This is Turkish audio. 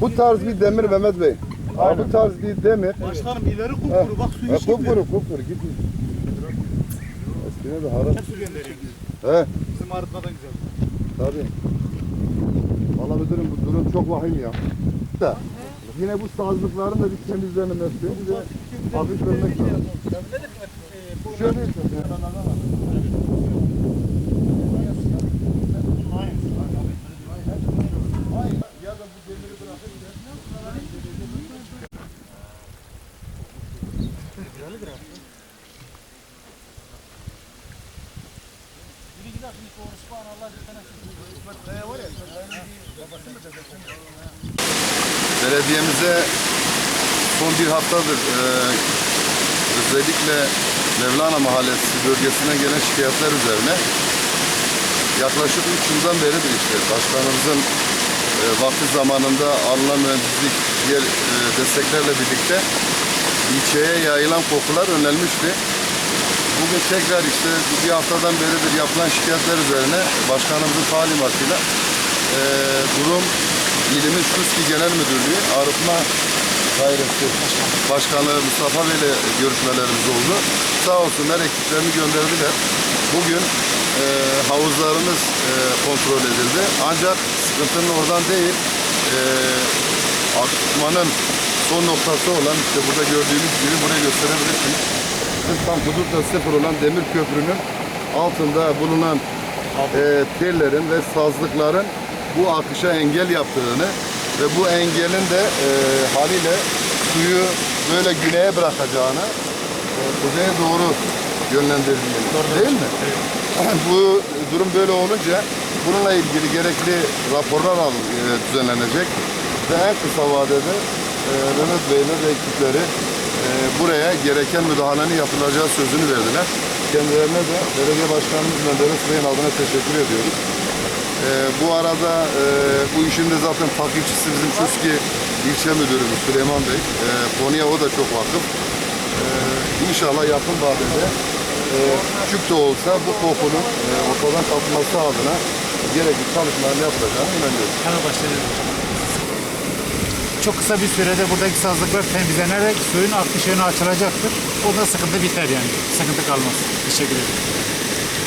Bu tarz bir demir Mehmet Bey. Ha, bu tarz bir demir. Başkanım ileri kupkuru bak su Ha, hiç gitmiyor. kupkuru kupkuru git. Eskine de harap. Su gönderiyor. He Bizim arıtmadan güzel. tabii. Valla müdürüm bu durum çok vahim ya. Da. Yine bu sazlıkların da bir temizlenmesi. Bir de hafif vermek lazım. Şöyle Belediyemize son bir haftadır e, özellikle Mevlana Mahallesi bölgesinden gelen şikayetler üzerine yaklaşık 3 yıldan beridir işte başkanımızın e, vakti zamanında alınan mühendislik diğer e, desteklerle birlikte ilçeye yayılan kokular önlenmişti. Bugün tekrar işte bir haftadan beridir yapılan şikayetler üzerine başkanımızın talimatıyla e, durum ilimiz Suski Genel Müdürlüğü arıtma dairesi başkanı Mustafa Bey ile görüşmelerimiz oldu. Sağ olsunlar ekiplerini gönderdiler. Bugün e, havuzlarımız e, kontrol edildi. Ancak sıkıntının oradan değil e, akıtmanın son noktası olan işte burada gördüğünüz gibi buraya gösterebilirsiniz. Tam hudutla sıfır olan demir köprünün altında bulunan e, tellerin ve sazlıkların bu akışa engel yaptığını ve bu engelin de e, haliyle suyu böyle güneye bırakacağını e, kuzeye doğru yönlendirilmeli. Değil mi? bu durum böyle olunca bununla ilgili gerekli raporlar al, e, düzenlenecek ve en kısa vadede e, Mehmet Bey'le ve ekipleri e, buraya gereken müdahalenin yapılacağı sözünü verdiler. Kendilerine de belediye başkanımız Menderes Bey'in adına teşekkür ediyoruz. E, bu arada e, bu işin de zaten takipçisi bizim Şuski ilçe müdürümüz Süleyman Bey. E, o da çok vakıf. E, inşallah yakın vadede e, küçük de olsa bu kokunun e, ortadan kalkması adına gerekli çalışmalar yapılacağını inanıyorum. Başlayalım. Çok kısa bir sürede buradaki sazlıklar temizlenerek suyun akış yönü açılacaktır. Onda sıkıntı biter yani. Sıkıntı kalmaz. Teşekkür ederim.